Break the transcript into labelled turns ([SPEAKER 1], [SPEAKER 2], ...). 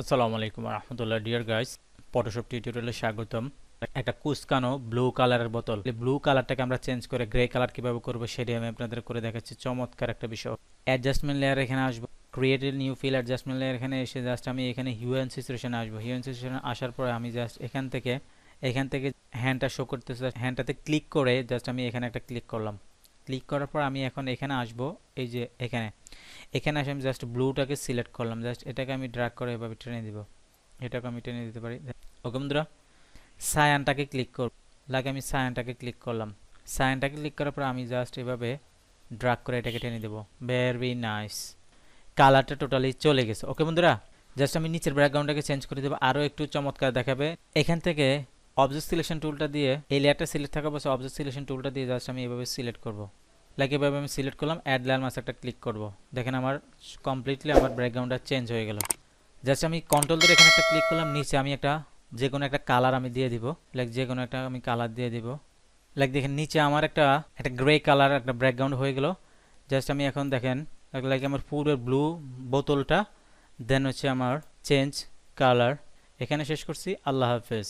[SPEAKER 1] আসসালামু আলাইকুম রহমতুল্লাহ। Deer guys Photoshop টিউটোরিয়ালে স্বাগতম। একটা কুসকানো ব্লু কালারের বোতল। ব্লু কালারটাকে আমরা চেঞ্জ করে গ্রে কালার কীভাবে করব সেটি আমি আপনাদের করে দেখাচ্ছি। চমৎকার একটা বিষয়। অ্যাডজাস্টমেন্ট লেয়ার এখানে আসব। Created new fill adjustment layer এখানে এসে জাস্ট আমি এখানে হিউএন সিচুয়েশনে আসব। হিউএন সিচুয়েশনে আসার পরে আমি জাস্ট এখান থেকে এখান থেকে হ্যান্ডটা শো করতেছে। হ্যান্ডটাতে ক্লিক করে জাস্ট আমি এখানে একটা ক্লিক করলাম। ক্লিক করার পর আমি এখন এখানে আসব। এই যে এখানে। এখানে আসে আমি জাস্ট ব্লুটাকে সিলেক্ট করলাম জাস্ট এটাকে আমি ড্রাগ করে এভাবে টেনে দিব। এটাকে আমি টেনে দিতে পারি। ওকে বন্ধুরা সায়ানটাকে ক্লিক কর লাগে আমি সায়ানটাকে ক্লিক করলাম। সায়ানটাকে ক্লিক করার পর আমি জাস্ট এভাবে ড্রাগ করে এটাকে টেনে দেবো। ভেরি নাইস কালারটা টোটালি চলে গেছে। ওকে বন্ধুরা জাস্ট আমি নিচের ব্যাকগ্রাউন্ডটাকে চেঞ্জ করে দেবো। আরও একটু চমৎকার দেখাবে। এখান থেকে অবজেক্ট সিলেকশন টুলটা দিয়ে এই লেয়ারটা সিলেক্ট থাকা বসে অবজেক্ট সিলেকশন টুলটা দিয়ে জাস্ট আমি এভাবে সিলেক্ট করব। লাইক এভাবে আমি সিলেক্ট করলাম অ্যাড মাস একটা ক্লিক করব। দেখেন আমার কমপ্লিটলি আমার ব্যাকগ্রাউন্ডটা চেঞ্জ হয়ে গেল। জাস্ট আমি কন্ট্রোল ধরে এখানে একটা ক্লিক করলাম, নিচে আমি একটা যে কোনো একটা কালার আমি দিয়ে দিব। লাইক যে কোনো একটা আমি কালার দিয়ে দিব। লাইক দেখেন নিচে আমার একটা একটা গ্রে কালার একটা ব্যাকগ্রাউন্ড হয়ে গেল। জাস্ট আমি এখন দেখেন লাইক আমার পুরো ব্লু বোতলটা দেন হচ্ছে আমার চেঞ্জ কালার এখানে শেষ করছি, আল্লাহ হাফেজ।